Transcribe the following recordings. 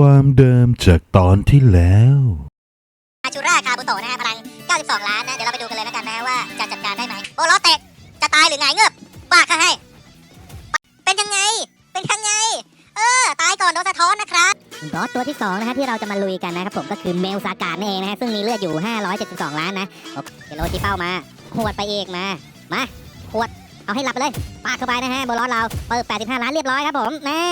ความเดิมจากตอนที่แล้วอาชูราคาบุโตะนะฮะพลัง 92 ล้านนะ เดี๋ยวเราไปดูกันเลยแล้วกันนะว่าจะจัดการได้ไหมโบโลเตะจะตายหรือไงเงือบว่าข้าให้ เป็นยังไง เป็นยังไง เออ ตายก่อนโดนสะท้อนนะครับบอสตัวที่2นะฮะที่เราจะมาลุยกันนะครับผมก็คือเมลซากาดนั่นเองนะฮะซึ่งมีเลือดอยู่ 572 ล้านนะโอเคโลจิเป้ามาหวดไปเอกมา มาหวด เอาให้หลับไปเลยปาดเข้าไปนะฮะบอลเราเปิด 85 ล้านเรียบร้อยครับผมแน่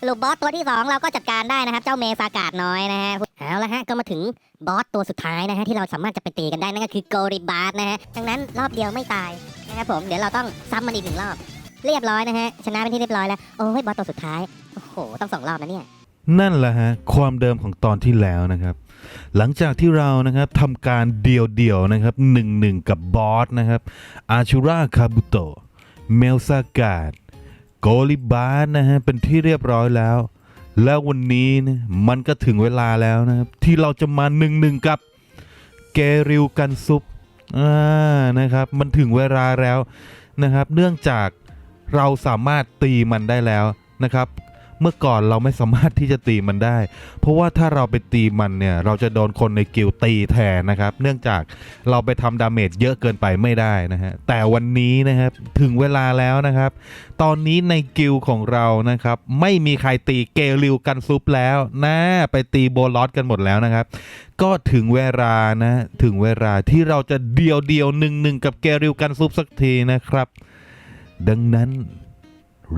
สรุปบอสตัวที่ 2 เราก็จัดการได้นะครับ เจ้าเมซากาดน้อยนะฮะเอาละฮะก็มาถึงบอสตัวสุดท้ายนะฮะที่เราสามารถจะไปตีกันได้นั่นก็คือโกริบาร์นะฮะดังนั้นรอบเดียวไม่ตายนะครับผมเดี๋ยวเราต้องซ้ำมันอีกหนึ่งรอบ เรียบร้อยนะฮะชนะเป็นที่เรียบร้อยแล้วโอ้ยบอสตัวสุดท้ายโอ้โหต้องสองรอบนะเนี่ยนั่นแหละฮะความเดิมของตอนที่แล้วนะครับ หลังจากที่เรานะครับทำการเดี่ยวๆนะครับหนึ่งหนึ่งกับบอสนะครับอาชูราคาบุโตะ เมลซากาดโกลิบาร์นะฮะเป็นที่เรียบร้อยแล้ว แล้ววันนี้นะมันก็ถึงเวลาแล้วนะครับที่เราจะมาหนึ่งหนึ่งกับเกริวกันซุปอ่านะครับ มันถึงเวลาแล้วนะครับ เนื่องจากเราสามารถตีมันได้แล้วนะครับ เมื่อก่อนเราไม่สามารถที่จะตีมันได้ เพราะว่าถ้าเราไปตีมันเนี่ย เราจะโดนคนในกิลตีแทนนะครับ เนื่องจากเราไปทำดาเมจเยอะเกินไปไม่ได้นะฮะ แต่วันนี้นะครับถึงเวลาแล้วนะครับ ตอนนี้ในกิลของเรานะครับ ไม่มีใครตีเกลิวกันซุปแล้วนะไปตีโบลอสกันหมดแล้วนะครับ ก็ถึงเวลานะถึงเวลาที่เราจะเดียวเดียวหนึ่งหนึ่งกับเกลิวกันซุปสักทีนะครับ ดังนั้น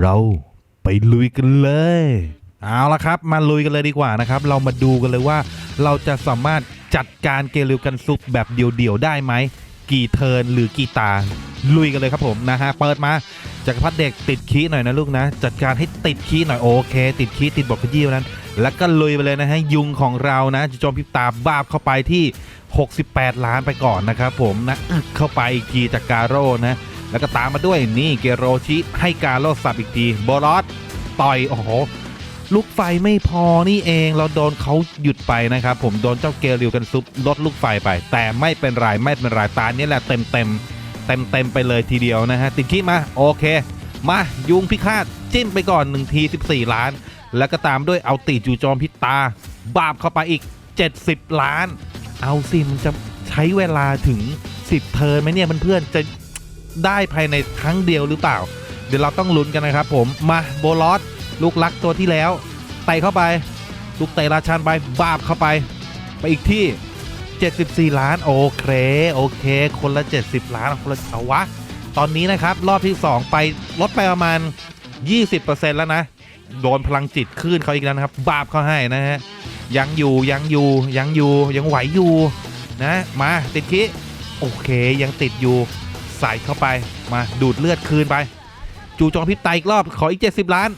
เรา ไปลุยกันเลยเอาละครับ มาลุยกันเลยดีกว่านะครับ เรามาดูกันเลยว่า เราจะสามารถจัดการเกลิวกันซุปแบบเดี่ยวๆได้ไหม กี่เทิร์นหรือกี่ตา ลุยกันเลยครับผมนะฮะ เปิดมาจักรพรรดิเด็กติดคีหน่อยนะลูกนะ จัดการให้ติดคีหน่อยโอเค ติดคีติดบอกขยี้นั้น แล้วก็ลุยไปเลยนะฮะยุงของเรานะจะจมพิบตาบ้าบเข้าไปที่ 68 ล้านไปก่อนนะครับผมนะเข้าไปอีกทีจากการโร่นะ แล้วก็ตามมาด้วยนี่เกโรชิให้การโลสับอีกทีโบลอสต่อยโอ้โหลูกไฟไม่พอนี่เองเราโดนเขาหยุดไปนะครับ ผมโดนเจ้าเกลิวกันซุปลดลูกไฟไป แต่ไม่เป็นไรไม่เป็นไรตานี้แหละเต็มเต็มเต็มเต็มไปเลยทีเดียวนะฮะติดขี้มาโอเค มายุงพิฆาตจิ้มไปก่อน1ที14 ล้าน แล้วก็ตามด้วยเอาตีจูโจมพิตา บาบเข้าไปอีก 70 ล้าน เอาสิมันจะใช้เวลาถึง 10 เทิร์นไหมเนี่ยเพื่อนๆจะ ได้ภายในครั้งเดียวหรือเปล่า เดี๋ยวเราต้องลุ้นกันนะครับผมมาโบลอสลูกลักตัวที่แล้วไต่เข้าไป ลูกเตะราชันไปบาบเข้าไป ไปอีกที่ 74 ล้านโอเคโอเค คนละ 70 ล้านคนละเอาวะ ตอนนี้นะครับรอบที่ 2 ไปลดไปประมาณ 20%แล้วนะโดนพลังจิตขึ้นเขาอีกแล้วนะครับ บาบเขาให้นะฮะยังอยู่ยังอยู่ยังอยู่ยังไหวอยู่นะ มาติดคิโอเคยังติดอยู่ ใส่เข้าไปมาดูดเลือดคืนไป จูจองพิษไตอีกรอบขออีก 70 ล้าน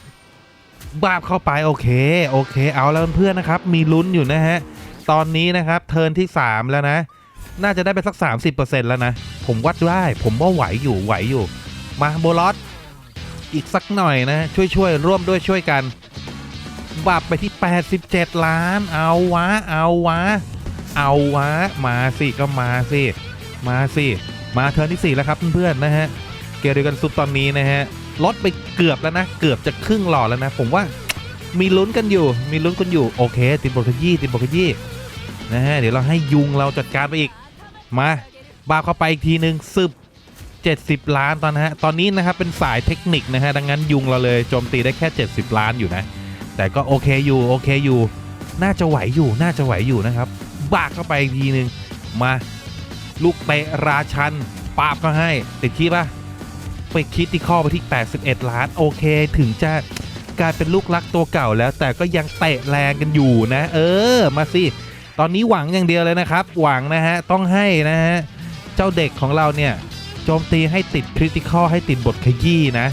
บาบเข้าไปโอเคโอเค เอาแล้วเพื่อนนะครับ มีลุ้นอยู่นะฮะ ตอนนี้นะครับเทิร์นที่ 3 แล้วนะ น่าจะได้ไปสัก 30%แล้วนะ ผมวัดได้ ผมว่าไหวอยู่ไหวอยู่ มาโบลอสอีกสักหน่อยนะ ช่วยๆร่วมด้วยช่วยกันบาบไปที่ 87 ล้าน เอาวะ เอาวะ เอาวะ มาสิก็มาสิ มาสิ มาเทิร์นที่ 4 แล้วครับเพื่อนๆนะฮะเกเรกันซุปตอนนี้นะฮะลดไปเกือบแล้วนะ เกือบจะครึ่งหลอดแล้วนะ ผมว่ามีลุ้นกันอยู่ มีลุ้นกันอยู่ โอเค ติดบทขยี้ติดบทขยี้นะฮะเดี๋ยวเราให้ยุงเราจัดการไปอีกมาบาเข้าไปอีกทีหนึ่งซึบ70 ล้านตอนนะฮะตอนนี้นะครับเป็นสายเทคนิคนะฮะดังนั้นยุงเราเลยโจมตีได้แค่ 70 ล้านอยู่นะ แต่ก็โอเคอยู่โอเคอยู่ น่าจะไหวอยู่น่าจะไหวอยู่นะครับบากเข้าไปอีกทีหนึ่งมา ลูกเตะราชันปาบก็ให้ ติดคีปะไปคิดที่ข้อไปที่ 81 ล้าน โอเค ถึงจะกลายเป็นลูกรักตัวเก่าแล้ว แต่ก็ยังเตะแรงกันอยู่นะ เออ มาสิ ตอนนี้หวังอย่างเดียวเลยนะครับ หวังนะฮะ ต้องให้นะฮะ เจ้าเด็กของเราเนี่ย โจมตีให้ติดคริติคอลให้ติดบทขยี้นะ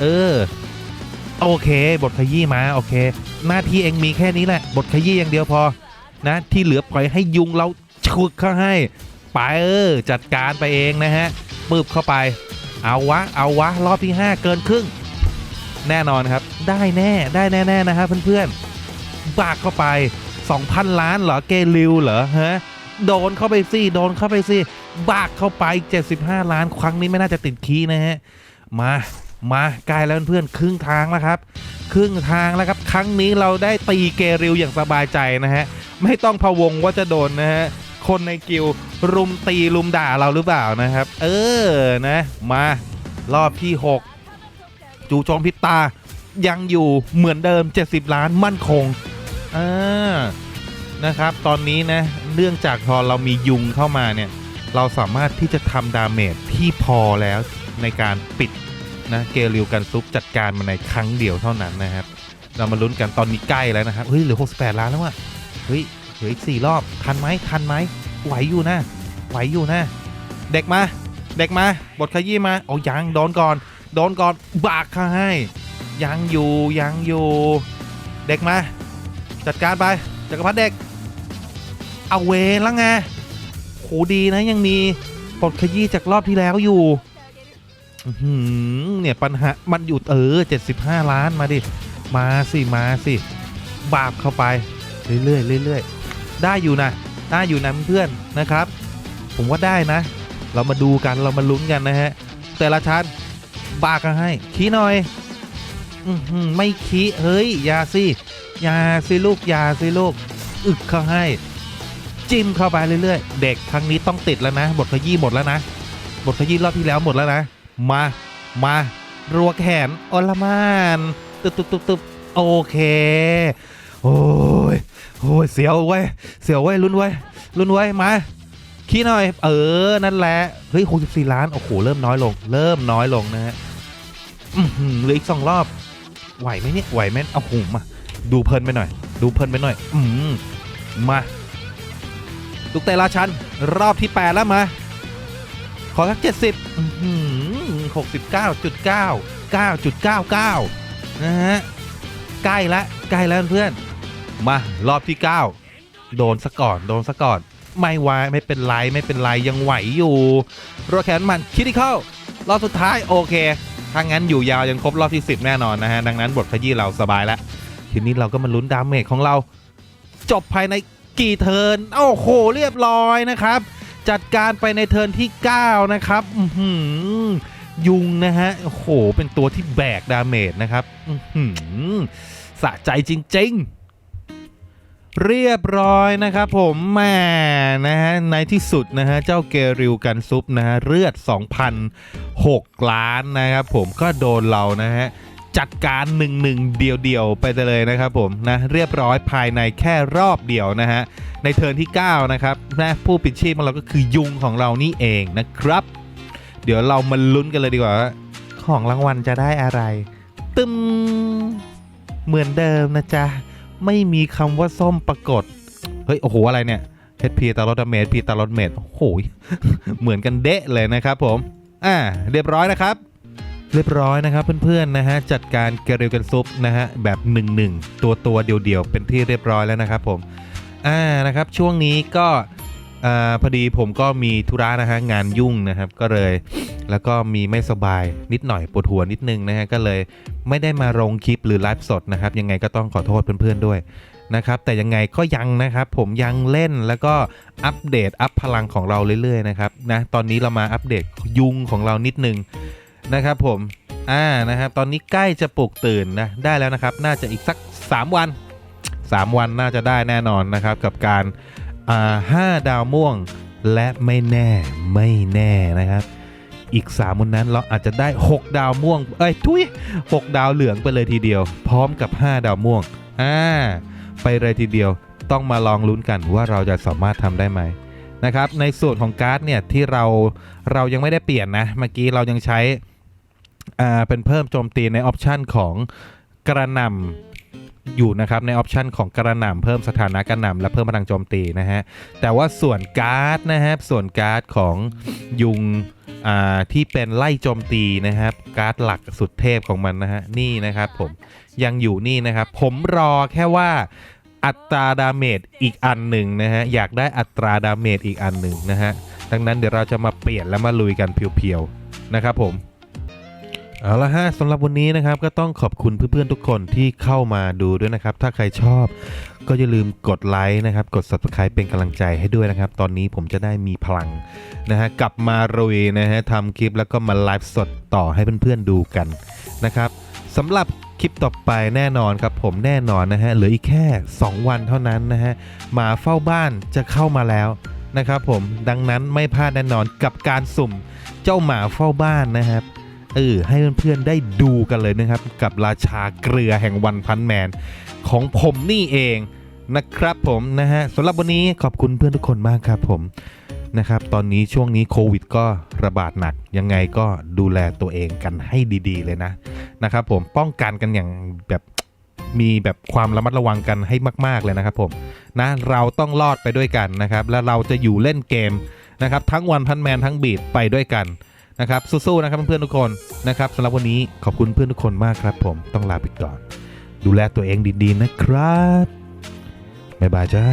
เออ โอเค บทขยี้มา โอเค หน้าที่เองมีแค่นี้แหละ บทขยี้อย่างเดียวพอ นะ ที่เหลือปล่อยให้ยุงเราฉุดเข้าให้ ไปเออจัดการไปเองนะฮะปืบเข้าไป เอาวะ เอาวะ รอบที่ 5 เกินครึ่ง แน่นอนครับ ได้แน่ได้แน่ๆนะครับเพื่อนๆบากเข้าไป 2,000 ล้านเหรอเกลิวเหรอฮะโดนเข้าไปสิโดนเข้าไปสิบากเข้าไป 75 ล้านครั้งนี้ไม่น่าจะติดคีนะฮะมามาใกล้แล้วเพื่อนๆครึ่งทางแล้วครับ ครึ่งทางแล้วครับ ครั้งนี้เราได้ตีเกริวอย่างสบายใจนะฮะ ไม่ต้องพะวงว่าจะโดนนะฮะ คนในกิลรุมตีรุมด่าเราหรือเปล่านะครับ เออนะมารอบที่ 6 จูจมพิตา ยังอยู่เหมือนเดิม 70 ล้านมั่นคงอ่านะครับ ตอนนี้นะเนื่องจากพอเรามียุงเข้ามาเนี่ย เราสามารถที่จะทำดาเมจที่พอแล้วในการปิดนะเกลิวกันซุปจัดการมาในครั้งเดียวเท่านั้นนะครับ เรามาลุ้นกันตอนนี้ใกล้แล้วนะครับ เฮ้ยเหลือ 68 ล้านแล้วว่ะเฮ้ย เหลืออีก4รอบ ทันไหมทันไหมไหวอยู่นะ ไหวอยู่นะ เด็กมา เด็กมา บทขยี้มาโอ้ยังโดนก่อน โดนก่อน บากเขาให้ ยังอยู่ ยังอยู่ เด็กมา จัดการไป จักรพรรดิเด็ก เอาเวแล้วไงโหดีนะยังมีบทขยี้จากรอบที่แล้วอยู่เนี่ยปัญหา มันอยู่เออ75 ล้านมาดิ มาสิ มาสิ บาบเข้าไป เรื่อยๆเรื่อยๆ ได้อยู่นะได้อยู่นะเพื่อนนะครับ ผมว่าได้นะ เรามาดูกันเรามาลุ้นกันนะฮะแต่ละชั้นบากันให้ขี้หน่อยอือหือไม่ขี้เฮ้ยยาสิยาสิลูกยาสิลูกอึกเข้าให้ จิ้มเข้าไปเรื่อยๆ เด็กครั้งนี้ต้องติดแล้วนะ บทขยี้หมดแล้วนะ บทขยี้รอบที่แล้วหมดแล้วนะ มา มารัวแขนอลมานตึบตึบตึบตึบโอเค โอ้ ยโอ้ยเสียวเว้ยเสียวเว้ยลุ้นเว้ยลุ้นเว้ยมาขี้หน่อย เออ นั่นแหละ เฮ้ย64ล้าน โอ้โห เริ่มน้อยลง เริ่มน้อยลงนะฮะอือหือเหลืออีกสองรอบ ไหวไหมเนี่ย ไหวไหมเอาหูมา ดูเพลินไปหน่อย ดูเพลินไปหน่อย อืมมาลูกเตะราชัน รอบที่8แล้วมา ขอสัก70อื้อหือ69.9 9.99นะฮะ ใกล้ละ ใกล้แล้วเพื่อน มารอบที่ 9 โดนซะก่อนโดนซะก่อน ไม่วายไม่เป็นไรไม่เป็นไรยังไหวอยู่รถแขนมันคิดที่เข้ารอบสุดท้ายโอเคถ้างั้นอยู่ยาวยังครบรอบที่ 10 แน่นอนนะฮะ ดังนั้นบทขยี้เราสบายแล้ว ทีนี้เราก็มาลุ้นดาเมจของเรา จบภายในกี่เทิร์นโอ้โหเรียบร้อยนะครับ จัดการไปในเทิร์นที่ 9 นะครับยุงนะฮะโอ้โหเป็นตัวที่แบกดาเมจนะครับสะใจจริง ๆ เรียบร้อยนะครับผมแหม่นะฮะในที่สุดนะฮะเจ้าเกริวกันซุปนะฮะเลือด 2,006 ล้านนะครับผมก็โดนเรานะฮะจัดการหนึ่งหนึ่งเดียวเดียวๆไปเลยนะครับผมนะเรียบร้อยภายในแค่รอบเดียวนะฮะในเทิร์นที่ 9 นะครับนะผู้ปิดชีพของเราก็คือยุงของเรานี่เองนะครับ เดี๋ยวเรามาลุ้นกันเลยดีกว่าว่าของรางวัลจะได้อะไร ตึมเหมือนเดิมนะจ๊ะ ไม่มีคำว่าส้มปรากฏ เฮ้ย โอ้โห อะไรเนี่ย HP ตลอดเมตรพีตลอดเมตรโอ้โห เหมือนกันเดะเลยนะครับผม อ่า เรียบร้อยนะครับ เรียบร้อยนะครับเพื่อนๆนะฮะ จัดการเกลียวกันซุปนะฮะ แบบ 1 1 ตัวตัวเดียวๆ เป็นที่เรียบร้อยแล้วนะครับผม อ่า นะครับ ช่วงนี้ก็ อพอดีผมก็มีธุระนะฮะงานยุ่งนะครับ ก็เลยแล้วก็มีไม่สบายนิดหน่อยปวดหัวนิดนึงนะฮะก็เลยไม่ได้มาลงคลิปหรือไลฟ์สดนะครับ ยังไงก็ต้องขอโทษเพื่อนๆด้วยนะครับแต่ยังไงก็ยังนะครับผมยังเล่นแล้วก็อัปเดตอัพพลังของเราเรื่อยๆนะครับนะตอนนี้เรามาอัปเดตยุงของเรานิดนึงนะครับผมอ่านะครับตอนนี้ใกล้จะปลุกตื่นนะได้แล้วนะครับ น่าจะอีกสัก 3 วัน 3 วันน่าจะได้แน่นอนนะครับกับการ ห้าดาวม่วง และไม่แน่ไม่แน่นะครับ อีก3วันนั้นเราอาจจะได้ 6 ดาวม่วง เอ้ยทุย6ดาวเหลืองไปเลยทีเดียว พร้อมกับ 5 ดาวม่วงอ่าไปเลยทีเดียวต้องมาลองลุ้นกันว่าเราจะสามารถทำได้ไหมนะครับในส่วนของการ์ดเนี่ยที่เราเรายังไม่ได้เปลี่ยนนะ เมื่อกี้เรายังใช้อ่าเป็นเพิ่มโจมตีในออปชันของกระนำ อยู่นะครับในออปชันของกระหน่ำเพิ่มสถานะกระหน่ำและเพิ่มพลังโจมตีนะฮะแต่ว่าส่วนการ์ดนะครับส่วนการ์ดของยุงอ่าที่เป็นไล่โจมตีนะครับ การ์ดหลักสุดเทพของมันนะฮะนี่นะครับผมยังอยู่นี่นะครับ ผมรอแค่ว่าอัตราดาเมจอีกอันหนึ่งนะฮะอยากได้อัตราดาเมจอีกอันหนึ่งนะฮะดังนั้นเดี๋ยวเราจะมาเปลี่ยนแล้วมาลุยกันเพียวๆนะครับผม เอาละฮะสำหรับวันนี้นะครับก็ต้องขอบคุณเพื่อนๆทุกคนที่เข้ามาดูด้วยนะครับ ถ้าใครชอบก็อย่าลืมกดไลค์นะครับ กด subscribe เป็นกำลังใจให้ด้วยนะครับ ตอนนี้ผมจะได้มีพลังนะฮะกลับมารุยนะฮะทำคลิปแล้วก็มาไลฟ์สดต่อให้เพื่อนๆดูกันนะครับสำหรับคลิปต่อไปแน่นอนครับผมแน่นอนนะฮะเหลืออีกแค่ 2 วันเท่านั้นนะฮะหมาเฝ้าบ้านจะเข้ามาแล้วนะครับผมดังนั้นไม่พลาดแน่นอนกับการสุ่มเจ้าหมาเฝ้าบ้านนะครับ เออให้เพื่อนๆได้ดูกันเลยนะครับ กับราชาเกลือแห่งวันพันแมน ของผมนี่เองนะครับผมนะฮะสำหรับวันนี้ขอบคุณเพื่อนทุกคนมากครับผมนะครับตอนนี้ช่วงนี้โควิดก็ระบาดหนัก ยังไงก็ดูแลตัวเองกันให้ดีๆ เลยนะนะครับผมป้องกันกันอย่างแบบมีแบบความระมัดระวังกันให้มาก ๆเลยนะครับผมนะเราต้องรอดไปด้วยกันนะครับ แล้วเราจะอยู่เล่นเกมนะครับ ทั้งวันพันแมนทั้งบีดไปด้วยกัน นะครับสู้ๆนะครับเพื่อนๆทุกคนนะครับสำหรับวันนี้ขอบคุณเพื่อนทุกคนมากครับ ผมต้องลาไปก่อน ดูแลตัวเองดีๆนะครับบ๊ายบายจ้า